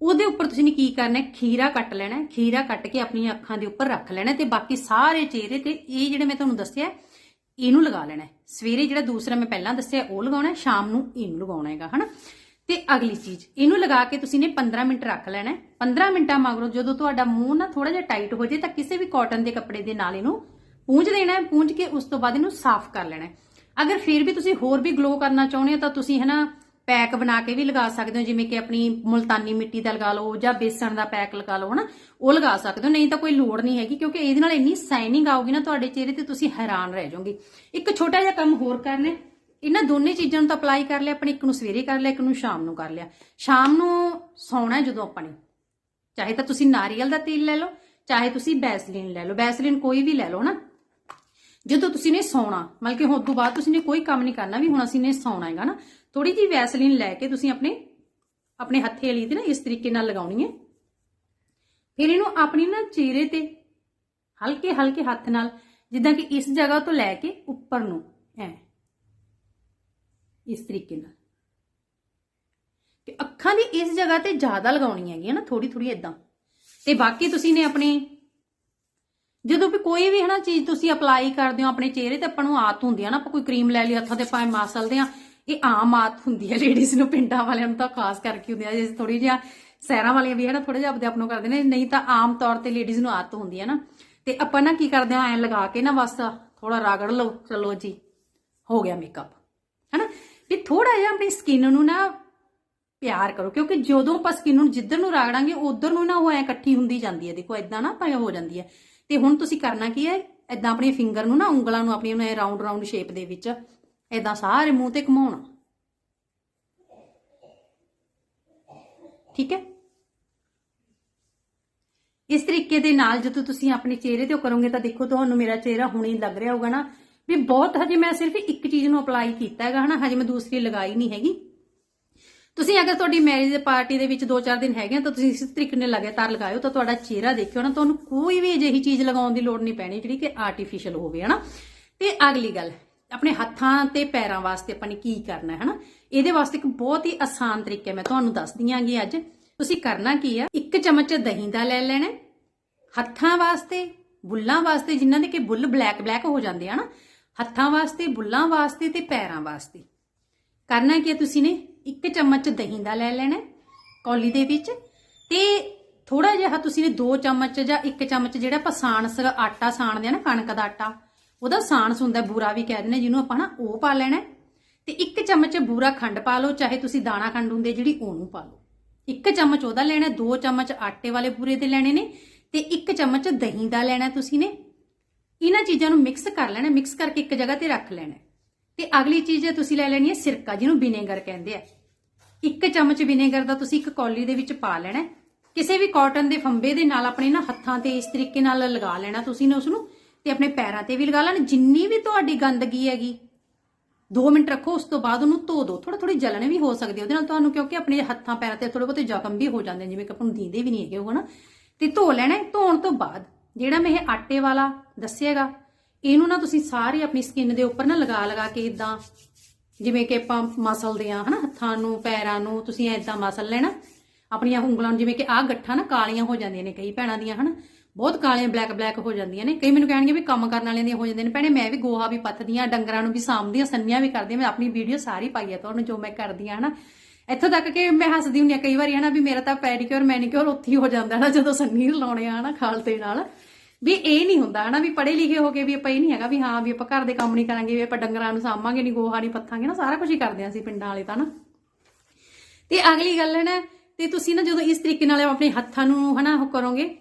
ਉਹਦੇ ਉੱਪਰ ਤੁਸੀਂ ਨੇ ਕੀ ਕਰਨਾ ਹੈ? ਖੀਰਾ ਕੱਟ ਲੈਣਾ ਹੈ। ਖੀਰਾ ਕੱਟ ਕੇ ਆਪਣੀਆਂ ਅੱਖਾਂ ਦੇ ਉੱਪਰ ਰੱਖ ਲੈਣਾ ਹੈ ਤੇ ਬਾਕੀ ਸਾਰੇ ਚਿਹਰੇ ਤੇ ਇਹ ਜਿਹੜੇ ਮੈਂ ਤੁਹਾਨੂੰ ਦੱਸਿਆ, ਇਹਨੂੰ ਲਗਾ ਲੈਣਾ ਸਵੇਰੇ ਜਿਹੜਾ ਦੂਸਰਾ ਮੈਂ ਪਹਿਲਾਂ ਦੱਸਿਆ, ਉਹ ਲਗਾਉਣਾ ਸ਼ਾਮ ਨੂੰ ਇਹਨੂੰ ਲਗਾਉਣਾ ਹੈਗਾ, ਹਨਾ। ਤੇ ਅਗਲੀ ਚੀਜ਼, ਇਹਨੂੰ ਲਗਾ ਕੇ ਤੁਸੀਂ ਨੇ 15 ਮਿੰਟ ਰੱਖ ਲੈਣਾ ਹੈ। 15 ਮਿੰਟਾਂ ਮਗਰੋਂ ਜਦੋਂ ਤੁਹਾਡਾ ਮੂੰਹ ਨਾ ਥੋੜਾ ਜਿਹਾ ਟਾਈਟ ਹੋ ਜੇ ਤਾਂ ਕਿਸੇ ਵੀ ਕਾਟਨ ਦੇ ਕੱਪੜੇ ਦੇ ਨਾਲ ਇਹਨੂੰ ਪੂੰਝ ਦੇਣਾ ਹੈ, ਪੂੰਝ ਕੇ ਉਸ ਤੋਂ ਬਾਅਦ ਇਹਨੂੰ ਸਾਫ਼ ਕਰ ਲੈਣਾ ਹੈ। ਅਗਰ ਫਿਰ ਵੀ ਤੁਸੀਂ ਹੋਰ ਵੀ ਗਲੋ ਕਰਨਾ ਚਾਹੁੰਦੇ ਹੋ ਤਾਂ ਤੁਸੀਂ ਹਨਾ ਪੈਕ ਬਣਾ ਕੇ ਵੀ ਲਗਾ ਸਕਦੇ ਹੋ, ਜਿਵੇਂ ਕਿ ਆਪਣੀ ਮੁਲਤਾਨੀ ਮਿੱਟੀ ਦਾ ਲਗਾ ਲਓ ਜਾਂ ਬੇਸਣ ਦਾ ਪੈਕ ਲਗਾ ਲਓ, ਹਨਾ, ਉਹ ਲਗਾ ਸਕਦੇ ਹੋ। ਨਹੀਂ ਤਾਂ ਕੋਈ ਲੋੜ ਨਹੀਂ ਹੈਗੀ, ਕਿਉਂਕਿ ਇਹਦੇ ਨਾਲ ਇੰਨੀ ਸਾਈਨਿੰਗ ਆਊਗੀ ਨਾ ਤੁਹਾਡੇ ਚਿਹਰੇ ਤੇ ਤੁਸੀਂ ਹੈਰਾਨ ਰਹਿ ਜਾਓਗੇ। ਇੱਕ ਛੋਟਾ ਜਿਹਾ ਕੰਮ ਹੋਰ ਕਰਨਾ ਇਹਨਾਂ ਦੋਨੇ ਚੀਜ਼ਾਂ ਨੂੰ ਤਾਂ ਅਪਲਾਈ ਕਰ ਲਿਆ, ਆਪਣੇ ਇੱਕ ਨੂੰ ਸਵੇਰੇ ਕਰ ਲਿਆ, ਇੱਕ ਨੂੰ ਸ਼ਾਮ ਨੂੰ ਕਰ ਲਿਆ। ਸ਼ਾਮ ਨੂੰ ਸੌਣਾ ਜਦੋਂ ਆਪਾਂ ਨੇ। ਚਾਹੇ ਤਾਂ ਤੁਸੀਂ ਨਾਰੀਅਲ ਦਾ ਤੇਲ ਲੈ ਲਓ, ਚਾਹੇ ਤੁਸੀਂ ਬੈਸਲੀਨ ਲੈ ਲਓ। ਬੈਸਲੀਨ ਕੋਈ ਵੀ ਲੈ ਲਓ ਨਾ ਜਦੋਂ ਤੁਸੀਂ ਨੇ ਸੌਣਾ, ਮਤਲਬ ਕਿ ਹੁਣ ਤੋਂ ਬਾਅਦ ਤੁਸੀਂ ਨੇ ਕੋਈ ਕੰਮ ਨਹੀਂ ਕਰਨਾ ਵੀ ਹੁਣ ਅਸੀਂ ਨੇ ਸੌਣਾ ਹੈਗਾ ਨਾ ਥੋੜੀ ਜਿਹੀ ਵੈਸਲੀਨ ਲੈ ਕੇ ਤੁਸੀਂ ਆਪਣੇ ਆਪਣੇ ਹੱਥੇ ਵਾਲੀ ਤੇ ਨਾ ਇਸ ਤਰੀਕੇ ਨਾਲ ਲਗਾਉਣੀ ਹੈ। ਫਿਰ ਇਹਨੂੰ ਆਪਣੀ ਨਾ ਚਿਹਰੇ ਤੇ ਹਲਕੇ ਹਲਕੇ ਹੱਥ ਨਾਲ, ਜਿੱਦਾਂ ਕਿ ਇਸ ਜਗ੍ਹਾ ਤੋਂ ਲੈ ਕੇ ਉੱਪਰ ਨੂੰ, ਐ। ਇਸ ਤਰੀਕੇ ਨਾਲ। ਕਿ ਅੱਖਾਂ ਦੀ ਇਸ ਜਗ੍ਹਾ ਤੇ ਜ਼ਿਆਦਾ ਲਗਾਉਣੀ ਹੈਗੀ ਹੈ ਨਾ ਥੋੜੀ ਥੋੜੀ ਇਦਾਂ ਤੇ ਬਾਕੀ ਤੁਸੀਂ ਨੇ ਆਪਣੇ ਜਦੋਂ ਵੀ ਕੋਈ ਵੀ ਹਨਾ ਚੀਜ਼ ਤੁਸੀਂ ਅਪਲਾਈ ਕਰਦੇ ਹੋ ਆਪਣੇ ਚਿਹਰੇ ਤੇ, ਆਪਾਂ ਨੂੰ ਆਤ ਹੁੰਦੀ ਹੈ ਨਾ, ਆਪਾਂ ਕੋਈ ਕਰੀਮ ਲੈ ਲਈ ਹੱਥਾਂ ਤੇ ਭਾਵੇਂ ਮਾਸਲਦੇ ਆ। ਇਹ ਆਮ ਆਦਤ ਹੁੰਦੀ ਹੈ ਲੇਡੀਜ਼ ਨੂੰ, ਪਿੰਡਾਂ ਵਾਲਿਆਂ ਨੂੰ ਤਾਂ ਖਾਸ ਕਰਕੇ ਹੁੰਦੀ ਆ। ਜੇ ਥੋੜੀ ਜਿਹਾ ਸਹਿਰਾਂ ਵਾਲੀਆਂ ਵੀ ਹੈ ਨਾ ਥੋੜਾ ਜਿਹਾ ਆਪਦੇ ਆਪ ਨੂੰ ਕਰਦੇ ਨੇ, ਨਹੀਂ ਤਾਂ ਆਮ ਤੌਰ ਤੇ ਲੇਡੀਜ਼ ਨੂੰ ਆਤ ਹੁੰਦੀ ਹੈ ਨਾ। ਤੇ ਆਪਾਂ ਨਾ ਕੀ ਕਰਦੇ ਆ, ਐ ਲਗਾ ਕੇ ਨਾ ਬਸ ਥੋੜਾ ਰਗੜ ਲਓ, ਚਲੋ ਜੀ, ਹੋ ਗਿਆ ਮੇਕਅਪ ਹਨਾ ਵੀ ਥੋੜਾ ਜਿਹਾ ਆਪਣੀ ਸਕਿਨ ਨੂੰ ਨਾ ਪਿਆਰ ਕਰੋ, ਕਿਉਂਕਿ ਜਦੋਂ ਆਪਾਂ ਸਕਿਨ ਨੂੰ ਜਿੱਧਰ ਨੂੰ ਰਗੜਾਂਗੇ, ਉਧਰ ਨੂੰ ਨਾ ਉਹ ਐ ਇਕੱਠੀ ਹੁੰਦੀ ਜਾਂਦੀ ਹੈ ਦੇਖੋ ਇਦਾਂ ਨਾ ਭਾਵੇਂ ਹੋ ਜਾਂਦੀ ਹੈ ਤੇ ਹੁਣ ਤੁਸੀਂ ਕਰਨਾ ਕੀ ਹੈ? ਇਦਾਂ ਆਪਣੀ ਫਿੰਗਰ ਨੂੰ ਨਾ, ਉਂਗਲਾਂ ਨੂੰ ਆਪਣੀਆਂ ਨੂੰ ਰਾਉਂਡ ਰਾਉਂਡ ਸ਼ੇਪ ਦੇ ਵਿੱਚ ਇਦਾਂ ਸਾਰੇ ਮੂੰਹ ਤੇ ਘੁਮਾਉਣਾ। ਠੀਕ ਹੈ? ਇਸ ਤਰੀਕੇ ਦੇ ਨਾਲ ਜਦੋਂ ਤੁਸੀਂ ਆਪਣੇ ਚਿਹਰੇ ਤੇ ਕਰੋਗੇ ਤਾਂ ਦੇਖੋ ਤੁਹਾਨੂੰ ਮੇਰਾ ਚਿਹਰਾ ਹੁਣੇ ਲੱਗ ਰਿਹਾ ਹੋਊਗਾ ਨਾ। ਵੀ ਬਹੁਤ ਹਜੇ ਮੈਂ ਸਿਰਫ ਇੱਕ ਚੀਜ਼ ਨੂੰ ਅਪਲਾਈ ਕੀਤਾ ਹੈਗਾ ਹਨਾ, ਹਜੇ ਮੈਂ ਦੂਸਰੀ ਲਗਾਈ ਨਹੀਂ ਹੈਗੀ। ਤੁਸੀਂ ਅਗਰ ਤੁਹਾਡੀ ਮੈਰਿਜ ਦੇ ਪਾਰਟੀ ਦੇ ਵਿੱਚ 2-4 ਦਿਨ ਹੈਗੇ ਆ, ਤਾਂ ਤੁਸੀਂ ਇਸ ਤਰੀਕੇ ਨਾਲ ਲਗਾਤਾਰ ਲਗਾਇਓ, ਤਾਂ ਤੁਹਾਡਾ ਚਿਹਰਾ ਦੇਖਿਓ ਨਾ, ਤੁਹਾਨੂੰ ਕੋਈ ਵੀ ਅਜਿਹੀ ਚੀਜ਼ ਲਗਾਉਣ ਦੀ ਲੋੜ ਨਹੀਂ ਪੈਣੀ ਜਿਹੜੀ ਕਿ ਆਰਟੀਫੀਸ਼ੀਅਲ ਹੋਵੇ, ਹਨਾ? ਤੇ ਅਗਲੀ ਗੱਲ, ਆਪਣੇ ਹੱਥਾਂ ਤੇ ਪੈਰਾਂ ਵਾਸਤੇ ਆਪਾਂ ਨੇ ਕੀ ਕਰਨਾ ਹੈ, ਹਨਾ? ਇਹਦੇ ਵਾਸਤੇ ਇੱਕ ਬਹੁਤ ਹੀ ਆਸਾਨ ਤਰੀਕਾ ਮੈਂ ਤੁਹਾਨੂੰ ਦੱਸਦੀ ਆਂਗੀ ਅੱਜ। ਤੁਸੀਂ ਕਰਨਾ ਕੀ ਆ? ਇੱਕ ਚਮਚ ਦਹੀਂ ਦਾ ਲੈ ਲੈਣਾ ਹੱਥਾਂ ਵਾਸਤੇ, ਬੁੱਲਾਂ ਵਾਸਤੇ, ਜਿਨ੍ਹਾਂ ਦੇ ਕਿ ਬੁੱਲ ਬਲੈਕ ਬਲੈਕ ਹੋ ਜਾਂਦੇ ਆ ਨਾ ਹੱਥਾਂ ਵਾਸਤੇ, ਬੁੱਲਾਂ ਵਾਸਤੇ ਤੇ ਪੈਰਾਂ ਵਾਸਤੇ। ਕਰਨਾ ਕੀ ਹੈ ਤੁਸੀਂ ਨੇ? ਇੱਕ ਚਮਚ ਦਹੀਂ ਦਾ ਲੈ ਲੈਣਾ ਕੌਲੀ ਦੇ ਵਿੱਚ। ਤੇ ਥੋੜਾ ਜਿਹਾ ਤੁਸੀਂ ਨੇ 2 ਚਮਚ ਜਾਂ 1 ਚਮਚ ਜਿਹੜਾ ਆਪਾਂ ਸਾਣਸ ਆਟਾ ਸਾਣਦੇ ਆ ਨਾ ਕਣਕ ਦਾ ਆਟਾ ਉਹਦਾ ਸਾਣਸ ਹੁੰਦਾ ਹੈ, ਬੂਰਾ ਵੀ ਕਹਿ ਦਿੰਦੇ ਜਿਹਨੂੰ ਆਪਾਂ ਨਾ ਉਹ ਪਾ ਲੈਣਾ ਹੈ। ਤੇ 1 ਚਮਚ ਬੂਰਾ ਖੰਡ ਪਾ ਲਓ ਚਾਹੇ ਤੁਸੀਂ ਦਾਣਾ ਖੰਡ ਹੁੰਦੇ ਜਿਹੜੀ ਉਹਨੂੰ ਪਾ ਲਓ। ਇੱਕ ਚਮਚ ਉਹਦਾ ਲੈਣਾ 2 ਚਮਚ ਆਟੇ ਵਾਲੇ ਬੂਰੇ ਦੇ ਲੈਣੇ ਨੇ ਤੇ ਇੱਕ ਚਮਚ ਦਹੀਂ ਦਾ ਲੈਣਾ ਤੁਸੀਂ ਨੇ। ਇਹਨਾਂ ਚੀਜ਼ਾਂ ਨੂੰ ਮਿਕਸ ਕਰ ਲੈਣਾ ਮਿਕਸ ਕਰਕੇ ਇੱਕ ਜਗ੍ਹਾ ਤੇ ਰੱਖ ਲੈਣਾ ਤੇ ਅਗਲੀ ਚੀਜ਼ ਤੁਸੀਂ ਲੈ ਲੈਣੀ ਹੈ ਸਿਰਕਾ ਜਿਹਨੂੰ ਵਿਨੇਗਰ ਕਹਿੰਦੇ ਆ। ਇੱਕ ਚਮਚ ਵਿਨੇਗਰ ਦਾ ਤੁਸੀਂ ਇੱਕ ਕੌਲੀ ਦੇ ਵਿੱਚ ਪਾ ਲੈਣਾ ਕਿਸੇ ਵੀ ਕਾਟਨ ਦੇ ਫੰਬੇ ਦੇ ਨਾਲ ਆਪਣੇ ਨਾ ਹੱਥਾਂ ਤੇ ਇਸ ਤਰੀਕੇ ਨਾਲ ਲਗਾ ਲੈਣਾ ਤੁਸੀਂ ਨੇ ਉਸ ਨੂੰ ਤੇ ਆਪਣੇ ਪੈਰਾਂ ਤੇ ਵੀ ਲਗਾ ਲੈਣਾ। ਜਿੰਨੀ ਵੀ ਤੁਹਾਡੀ ਗੰਦਗੀ ਹੈਗੀ 2 ਮਿੰਟ ਰੱਖੋ, ਉਸ ਤੋਂ ਬਾਅਦ ਉਹਨੂੰ ਧੋ ਦਿਓ ਥੋੜਾ ਥੋੜੀ ਜਲਨ ਵੀ ਹੋ ਸਕਦੀ ਉਹਦੇ ਨਾਲ ਤੁਹਾਨੂੰ ਕਿਉਂਕਿ ਆਪਣੇ ਹੱਥਾਂ ਪੈਰਾਂ ਤੇ ਥੋੜੇ ਬਹੁਤੇ ਜ਼ਖਮ ਵੀ ਹੋ ਜਾਂਦੇ ਨੇ, ਜਿਵੇਂ ਕਿ ਆਪਾਂ ਨੂੰ ਦੀਂਦੇ ਵੀ ਨਹੀਂ ਹੈਗੇ ਉਹ ਨਾ ਤੇ ਧੋ ਲੈਣਾ ਧੋਣ ਤੋਂ ਬਾਅਦ। ਜਿਹੜਾ ਮੈਂ ਇਹ ਆਟੇ ਵਾਲਾ ਦੱਸਿਆਗਾ, ਇਹਨੂੰ ਨਾ ਤੁਸੀਂ ਸਾਰੀ ਆਪਣੀ ਸਕਿਨ ਦੇ ਉੱਪਰ ਨਾ ਲਗਾ ਲਗਾ ਕੇ ਇਦਾਂ ਜਿਵੇਂ ਕਿ ਆਪਾਂ ਮਸਲਦੇ ਆ, ਹਨਾ? ਹੱਥਾਂ ਨੂੰ, ਪੈਰਾਂ ਨੂੰ, ਤੁਸੀਂ ਐਦਾਂ ਮਸਲ ਲੈਣਾ। ਆਪਣੀਆਂ ਉਂਗਲਾਂ ਨੂੰ ਜਿਵੇਂ ਕਿ ਆਹ ਗੱਠਾਂ ਨਾ ਕਾਲੀਆਂ ਹੋ ਜਾਂਦੀਆਂ ਨੇ ਕਈ ਭੈਣਾਂ ਦੀਆਂ, ਹਨਾ? ਬਹੁਤ ਕਾਲੀਆਂ, ਬਲੈਕ ਬਲੈਕ ਹੋ ਜਾਂਦੀਆਂ ਨੇ। ਕਈ ਮੈਨੂੰ ਕਹਿਣਗੇ ਵੀ ਕੰਮ ਕਰਨ ਵਾਲਿਆਂ ਦੀਆਂ ਹੋ ਜਾਂਦੀਆਂ ਨੇ। ਭੈਣੇ, ਮੈਂ ਵੀ ਗੋਹਾ ਵੀ ਪੱਥਦੀਆਂ, ਡੰਗਰਾਂ ਨੂੰ ਵੀ ਸਾਂਭਦੀਆਂ ਸੰਨੀਆਂ ਵੀ ਕਰਦੀਆਂ ਮੈਂ ਆਪਣੀ ਵੀਡੀਓ ਸਾਰੀ ਪਾਈ ਆ ਤੁਹਾਨੂੰ ਜੋ ਮੈਂ ਕਰਦੀ ਆ ਹਨਾ? ਇੱਥੋਂ ਤੱਕ ਕਿ ਮੈਂ ਹੱਸਦੀ ਹੁੰਦੀ ਆ ਕਈ ਵਾਰੀ, ਹਨਾ, ਵੀ ਮੇਰਾ ਤਾਂ ਪੈਡੀਕਿਉਰ ਮੈਨੀਕਿਉਰ ਉੱਥੇ ਹੀ ਹੋ ਜਾਂਦਾ ਨਾ ਜਦੋਂ ਸੰਨੀ ਲਾਉਣੇ ਆ, ਹਨਾ ਖਾਲਤੇ ਨਾਲ। ਵੀ ਇਹ ਨਹੀਂ ਹੁੰਦਾ, ਹਨਾ? ਵੀ ਪੜ੍ਹੇ ਲਿਖੇ ਹੋ ਕੇ ਵੀ ਆਪਾਂ ਇਹ ਨਹੀਂ ਹੈਗਾ ਵੀ ਹਾਂ, ਵੀ ਆਪਾਂ ਘਰ ਦੇ ਕੰਮ ਨਹੀਂ ਕਰਾਂਗੇ, ਵੀ ਆਪਾਂ ਡੰਗਰਾਂ ਨੂੰ ਸਾਂਭਾਂਗੇ ਨਹੀਂ, ਗੋਹਾ ਨਹੀਂ, ਪੱਥਾਂਗੇ, ਨਾ ਸਾਰਾ ਕੁਝ ਹੀ ਕਰਦੇ ਆਂ ਅਸੀਂ ਪਿੰਡਾਂ ਵਾਲੇ ਤਾਂ, ਨਾ। ਤੇ ਅਗਲੀ ਗੱਲ ਹੈ ਨਾ, ਤੇ ਤੁਸੀਂ ਨਾ ਜਦੋਂ ਇਸ ਤਰੀਕੇ ਨਾਲ ਆਪਣੇ ਹੱਥਾਂ ਨੂੰ, ਹਨਾ, ਉਹ ਕਰੋਗੇ,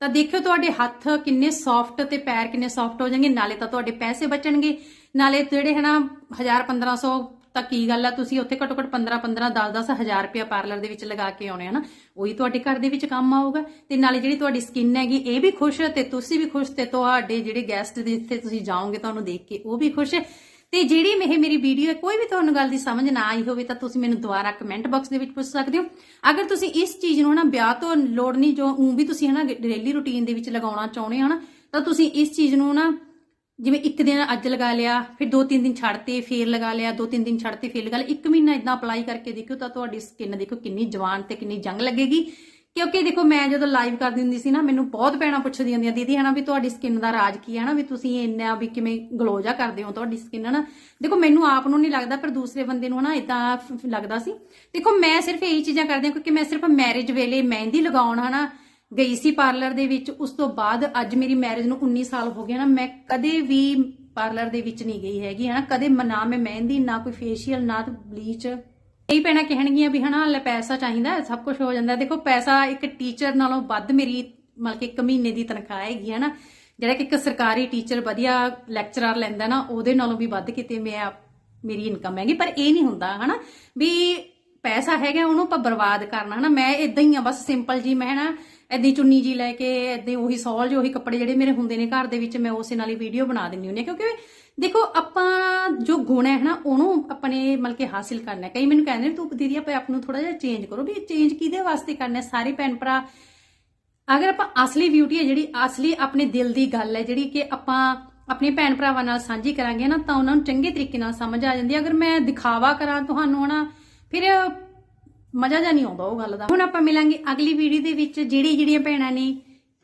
ਤਾਂ ਦੇਖਿਓ ਤੁਹਾਡੇ ਹੱਥ ਕਿੰਨੇ ਸੌਫਟ ਤੇ ਪੈਰ ਕਿੰਨੇ ਸੌਫਟ ਹੋ ਜਾਣਗੇ, ਨਾਲੇ ਤਾਂ ਤੁਹਾਡੇ ਪੈਸੇ ਬਚਣਗੇ, ਨਾਲੇ ਜਿਹੜੇ, ਹਨਾ 1000 1500 ਤਾਂ ਕੀ ਗੱਲ ਆ? ਤੁਸੀਂ ਉੱਥੇ ਘੱਟੋ ਘੱਟ 15 15 10 10 ਹਜ਼ਾਰ ਰੁਪਇਆ ਪਾਰਲਰ ਦੇ ਵਿੱਚ ਲਗਾ ਕੇ ਆਉਣੇ ਹਨਾ ਉਹੀ ਤੁਹਾਡੇ ਘਰ ਦੇ ਵਿੱਚ ਕੰਮ ਆਊਗਾ। ਤੇ ਨਾਲੇ ਜਿਹੜੀ ਤੁਹਾਡੀ ਸਕਿਨ ਹੈਗੀ, ਇਹ ਵੀ ਖੁਸ਼ ਤੇ ਤੁਸੀਂ ਵੀ ਖੁਸ਼ ਤੇ ਤੁਹਾਡੇ ਜਿਹੜੇ ਗੈਸਟ ਦੇ ਤੁਸੀਂ ਜਾਓਗੇ ਤੁਹਾਨੂੰ ਦੇਖ ਕੇ ਉਹ ਵੀ ਖੁਸ਼ ਤੇ ਜਿਹੜੀ ਇਹ ਮੇਰੀ ਵੀਡੀਓ ਹੈ, ਕੋਈ ਵੀ ਤੁਹਾਨੂੰ ਗੱਲ ਦੀ ਸਮਝ ਨਾ ਆਈ ਹੋਵੇ ਤਾਂ ਤੁਸੀਂ ਮੈਨੂੰ ਦੁਬਾਰਾ ਕਮੈਂਟ ਬਾਕਸ ਦੇ ਵਿੱਚ ਪੁੱਛ ਸਕਦੇ ਹੋ। ਅਗਰ ਤੁਸੀਂ ਇਸ ਚੀਜ਼ ਨੂੰ ਨਾ ਵਿਆਹ ਤੋਂ ਲੋੜ ਨਹੀਂ, ਜੋ ਉਂ ਵੀ ਤੁਸੀਂ ਹਨਾ ਡੇਲੀ ਰੁਟੀਨ ਦੇ ਵਿੱਚ ਲਗਾਉਣਾ ਚਾਹੁੰਦੇ ਹੋ ਨਾ ਤਾਂ ਤੁਸੀਂ ਇਸ ਚੀਜ਼ ਨੂੰ ਨਾ ਜਿਵੇਂ ਇੱਕ ਦਿਨ ਅੱਜ ਲਗਾ ਲਿਆ, ਫਿਰ ਦੋ ਤਿੰਨ ਦਿਨ ਛੱਡਤੇ ਫੇਰ ਲਗਾ ਲਿਆ, ਦੋ ਤਿੰਨ ਦਿਨ ਛੱਡਤੇ ਫੇਰ ਲਗਾ ਲਿਆ। ਇੱਕ ਮਹੀਨਾ ਇਦਾਂ ਅਪਲਾਈ ਕਰਕੇ ਦੇਖਿਓ ਤਾਂ ਤੁਹਾਡੀ ਸਕਿਨ ਦੇਖੋ ਕਿੰਨੀ ਜਵਾਨ ਤੇ ਕਿੰਨੀ ਜੰਗ ਲੱਗੇਗੀ। ਕਿਉਂਕਿ ਦੇਖੋ ਮੈਂ ਜਦੋਂ ਲਾਈਵ ਕਰਦੀ ਹੁੰਦੀ ਸੀ ਨਾ, ਮੈਨੂੰ ਬਹੁਤ ਭੈਣਾਂ ਪੁੱਛਦੀ ਹੁੰਦੀਆਂ, ਦੀਦੀ, ਹਨਾ ਵੀ ਤੁਹਾਡੀ ਸਕਿਨ ਦਾ ਰਾਜ ਕੀ ਹੈ ਨਾ ਵੀ ਤੁਸੀਂ ਇੰਨਾ ਵੀ ਕਿਵੇਂ ਗਲੋ ਜਾ ਕਰਦੇ ਹੋ ਤੁਹਾਡੀ ਸਕਿਨ ਹਨਾ? ਦੇਖੋ ਮੈਨੂੰ ਆਪ ਨੂੰ ਨਹੀਂ ਲੱਗਦਾ, ਪਰ ਦੂਸਰੇ ਬੰਦੇ ਨੂੰ ਹਨਾ ਇਦਾਂ ਲੱਗਦਾ ਸੀ। ਦੇਖੋ ਮੈਂ ਸਿਰਫ ਇਹੀ ਚੀਜ਼ਾਂ ਕਰਦੀ ਹਾਂ ਕਿਉਂਕਿ ਮੈਂ ਸਿਰਫ ਮੈਰਿਜ ਵੇਲੇ ਮਹਿੰਦੀ ਲਗਾਉਣ, ਹਨਾ। ਗਈ ਸੀ ਪਾਰਲਰ ਦੇ ਵਿੱਚ, ਉਸ ਤੋਂ ਬਾਅਦ ਅੱਜ ਮੇਰੀ ਮੈਰਿਜ ਨੂੰ 19 ਸਾਲ ਹੋ ਗਏ ਨਾ ਮੈਂ ਕਦੇ ਵੀ ਪਾਰਲਰ ਦੇ ਵਿੱਚ ਨਹੀਂ ਗਈ ਹੈਗੀ, ਹਨਾ। ਕਦੇ ਨਾ ਮੈਂ ਮਹਿੰਦੀ, ਨਾ ਕੋਈ ਫੇਸ਼ੀਅਲ ਨਾ ਬਲੀਚ ਕਈ ਭੈਣਾਂ ਕਹਿਣਗੀਆਂ ਵੀ, ਹਨਾ, ਲੈ ਪੈਸਾ ਚਾਹੀਦਾ, ਸਭ ਕੁਝ ਹੋ ਜਾਂਦਾ। ਦੇਖੋ, ਪੈਸਾ ਇੱਕ ਟੀਚਰ ਨਾਲੋਂ ਵੱਧ ਮੇਰੀ, ਮਤਲਬ ਕਿ ਇੱਕ ਮਹੀਨੇ ਦੀ ਤਨਖਾਹ ਹੈਗੀ ਹੈ ਨਾ ਜਿਹੜਾ ਕਿ ਇੱਕ ਸਰਕਾਰੀ ਟੀਚਰ ਵਧੀਆ ਲੈਕਚਰਰ ਲੈਂਦਾ ਨਾ, ਉਹਦੇ ਨਾਲੋਂ ਵੀ ਵੱਧ ਕਿਤੇ ਮੈਂ ਮੇਰੀ ਇਨਕਮ ਹੈਗੀ। ਪਰ ਇਹ ਨਹੀਂ ਹੁੰਦਾ, ਹਨਾ, ਵੀ ਪੈਸਾ ਹੈਗਾ, ਉਹਨੂੰ ਆਪਾਂ ਬਰਬਾਦ ਕਰਨਾ, ਹਨਾ। ਮੈਂ ਇਦਾਂ ਹੀ ਆ, ਬਸ ਸਿੰਪਲ ਜੀ, ਮੈਂ ਨਾ ਏਦਾਂ ਹੀ ਚੁੰਨੀ ਜੀ ਲੈ ਕੇ, ਏਦਾਂ ਉਹੀ ਸੌਲ ਜੋ ਉਹੀ ਕੱਪੜੇ ਜਿਹੜੇ ਮੇਰੇ ਹੁੰਦੇ ਨੇ ਘਰ ਦੇ ਵਿੱਚ, ਮੈਂ ਉਸੇ ਨਾਲ ਹੀ ਵੀਡੀਓ ਬਣਾ ਦਿੰਨੀ ਹੁੰਦੀ ਹਾਂ। ਕਿਉਂਕਿ ਦੇਖੋ, ਆਪਾਂ ਜੋ ਗੁਣ ਹੈ ਨਾ ਉਹਨੂੰ ਆਪਣੇ ਮਤਲਬ ਕਿ ਹਾਸਿਲ ਕਰਨਾ ਕਈ ਮੈਨੂੰ ਕਹਿੰਦੇ ਨੇ, ਤੂੰ ਦੀਦੀ, ਆਪਾਂ ਆਪ ਨੂੰ ਥੋੜਾ ਜਿਹਾ ਚੇਂਜ ਕਰੋ ਵੀ ਚੇਂਜ ਕਿਹਦੇ ਵਾਸਤੇ ਕਰਨਾ ਸਾਰੇ ਭੈਣ ਭਰਾ, ਅਗਰ ਆਪਾਂ ਅਸਲੀ ਬਿਊਟੀ ਹੈ ਜਿਹੜੀ ਅਸਲੀ ਆਪਣੇ ਦਿਲ ਦੀ ਗੱਲ ਹੈ, ਜਿਹੜੀ ਕਿ ਆਪਾਂ ਆਪਣੇ ਭੈਣ ਭਰਾਵਾਂ ਨਾਲ ਸਾਂਝੀ ਕਰਾਂਗੇ ਨਾ ਤਾਂ ਉਹਨਾਂ ਨੂੰ ਚੰਗੇ ਤਰੀਕੇ ਨਾਲ ਸਮਝ ਆ ਜਾਂਦੀ ਹੈ। ਅਗਰ ਮੈਂ ਦਿਖਾਵਾ ਕਰਾਂ ਤੁਹਾਨੂੰ ਹਨਾ, ਫਿਰ ਮਜ਼ਾ ਜਾਂ ਨਹੀਂ ਆਉਂਦਾ ਉਹ ਗੱਲ ਦਾ। ਹੁਣ ਆਪਾਂ ਮਿਲਾਂਗੇ ਅਗਲੀ ਵੀਡੀਓ ਦੇ ਵਿੱਚ ਜਿਹੜੀ ਜਿਹੜੀਆਂ ਭੈਣਾਂ ਨੇ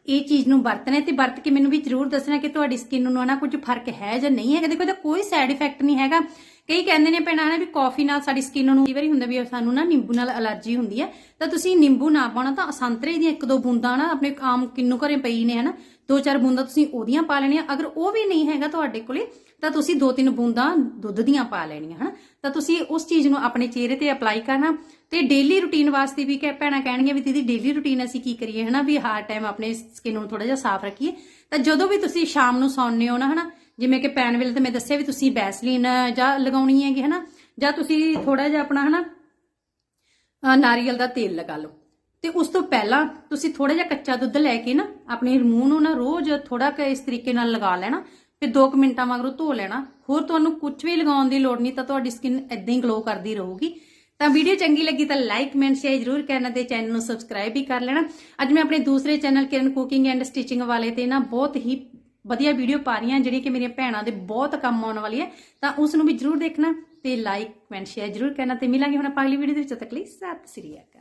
ਇਹ ਚੀਜ਼ ਨੂੰ ਵਰਤਣਾ ਤੇ ਵਰਤ ਕੇ ਮੈਨੂੰ ਵੀ ਜਰੂਰ ਦੱਸਣਾ ਕਿ ਤੁਹਾਡੀ ਸਕਿਨ ਨੂੰ ਨਾ ਕੁਝ ਫ਼ਰਕ ਹੈ ਜਾਂ ਨਹੀਂ ਹੈਗਾ। ਦੇਖੋ, ਇਹਦਾ ਕੋਈ ਸਾਈਡ ਇਫੈਕਟ ਨਹੀਂ ਹੈਗਾ। ਕਈ ਕਹਿੰਦੇ ਨੇ ਭੈਣਾਂ ਨੇ ਵੀ ਕਾਫੀ ਨਾਲ ਸਾਡੀ ਸਕਿਨ ਨੂੰ ਕਈ ਵਾਰੀ ਹੁੰਦਾ ਵੀ ਸਾਨੂੰ ਨਾ ਨਿੰਬੂ ਨਾਲ ਅਲਰਜੀ ਹੁੰਦੀ ਹੈ। ਤਾਂ ਤੁਸੀਂ ਨਿੰਬੂ ਨਾ ਪਾਉਣਾ ਤਾਂ ਸੰਤਰੇ ਦੀਆਂ ਇੱਕ ਦੋ ਬੂੰਦਾਂ ਨਾ ਆਪਣੇ ਆਮ ਕਿੰਨੂ ਘਰੇ ਪਈ ਨੇ, ਹਨਾ? ਦੋ ਚਾਰ ਬੂੰਦਾਂ ਤੁਸੀਂ ਉਹਦੀਆਂ ਪਾ ਲੈਣੀਆਂ। ਅਗਰ ਉਹ ਵੀ ਨਹੀਂ ਹੈਗਾ ਤੁਹਾਡੇ ਕੋਲੇ ਤਾਂ ਤੁਸੀਂ ਦੋ ਤਿੰਨ ਬੂੰਦਾਂ ਦੁੱਧ ਦੀਆਂ ਪਾ ਲੈਣੀਆਂ, ਹਨਾ? ਤਾਂ ਤੁਸੀਂ ਉਸ ਚੀਜ਼ ਨੂੰ ਆਪਣੇ ਚਿਹਰੇ ਤੇ ਅਪਲਾਈ ਕਰਨਾ ਤੇ ਡੇਲੀ ਰੁਟੀਨ ਵਾਸਤੇ ਵੀ ਕਿ ਭੈਣਾਂ ਕਹਿਣਗੀਆਂ ਵੀ ਦੀਦੀ ਡੇਲੀ ਰੁਟੀਨ ਅਸੀਂ ਕੀ ਕਰੀਏ, ਹਨਾ? ਵੀ ਹਰ ਟਾਈਮ ਆਪਣੇ ਸਕਿਨ ਨੂੰ ਥੋੜਾ ਜਿਹਾ ਸਾਫ਼ ਰੱਖੀਏ। ਤਾਂ ਜਦੋਂ ਵੀ ਤੁਸੀਂ ਸ਼ਾਮ ਨੂੰ ਸੌਂਦੇ ਹੋ ਨਾ, ਹਨਾ? ਜਿਵੇਂ ਕਿ ਪੈਣ ਵੇਲੇ ਤੇ ਮੈਂ ਦੱਸਿਆ ਵੀ ਤੁਸੀਂ ਬੈਸਲੀਨ ਜਾਂ ਲਗਾਉਣੀ ਹੈਗੀ, ਹਨਾ? ਜਾਂ ਤੁਸੀਂ ਥੋੜਾ ਜਿਹਾ ਆਪਣਾ, ਹਨਾ? ਅਹ ਨਾਰੀਅਲ ਦਾ ਤੇਲ ਲਗਾ ਲਓ। ਤੇ ਉਸ ਤੋਂ ਪਹਿਲਾਂ ਤੁਸੀਂ ਥੋੜਾ ਜਿਹਾ ਕੱਚਾ ਦੁੱਧ ਲੈ ਕੇ ਨਾ, ਆਪਣੇ ਮੂੰਹ ਨੂੰ ਨਾ ਰੋਜ਼ ਥੋੜਾ ਇਸ ਤਰੀਕੇ ਨਾਲ ਲਗਾ ਲੈਣਾ ਫਿਰ 2 ਮਿੰਟਾਂ ਮਗਰੋਂ ਧੋ ਲੈਣਾ। ਹੋਰ ਤੁਹਾਨੂੰ ਕੁਝ ਵੀ ਲਗਾਉਣ ਦੀ ਲੋੜ ਨਹੀਂ, ਤਾਂ ਤੁਹਾਡੀ ਸਕਿਨ ਇਦਾਂ ਹੀ ਗਲੋ ਕਰਦੀ ਰਹੂਗੀ। ਤਾਂ ਵੀਡੀਓ ਚੰਗੀ ਲੱਗੀ ਤਾਂ ਲਾਈਕ ਕਮੈਂਟ ਸ਼ੇਅਰ ਜ਼ਰੂਰ ਕਰਨਾ ਤੇ ਚੈਨਲ ਨੂੰ ਸਬਸਕ੍ਰਾਈਬ ਵੀ ਕਰ ਲੈਣਾ। ਅੱਜ ਮੈਂ ਆਪਣੇ ਦੂਸਰੇ channel Kiran cooking and stitching ਵਾਲੇ ਤੇ ਨਾ ਬਹੁਤ ਹੀ ਵਧੀਆ ਵੀਡੀਓ ਪਾ ਰਹੀ ਹਾਂ, ਜਿਹੜੀ ਕਿ ਮੇਰੀਆਂ ਭੈਣਾਂ ਦੇ ਬਹੁਤ ਕੰਮ ਆਉਣ ਵਾਲੀ ਹੈ। ਤਾਂ ਉਸ ਨੂੰ ਵੀ ਜ਼ਰੂਰ ਦੇਖਣਾ ਤੇ ਲਾਈਕ ਕਮੈਂਟ ਸ਼ੇਅਰ ਜ਼ਰੂਰ ਕਰਨਾ ਤੇ ਮਿਲਾਂਗੇ ਹੁਣ ਆਪਾਂ ਅਗਲੀ ਵੀਡੀਓ ਦੇ ਵਿੱਚ। ਤੱਕ ਲਈ ਸਤਿ ਸ੍ਰੀ ਅਕਾਲ।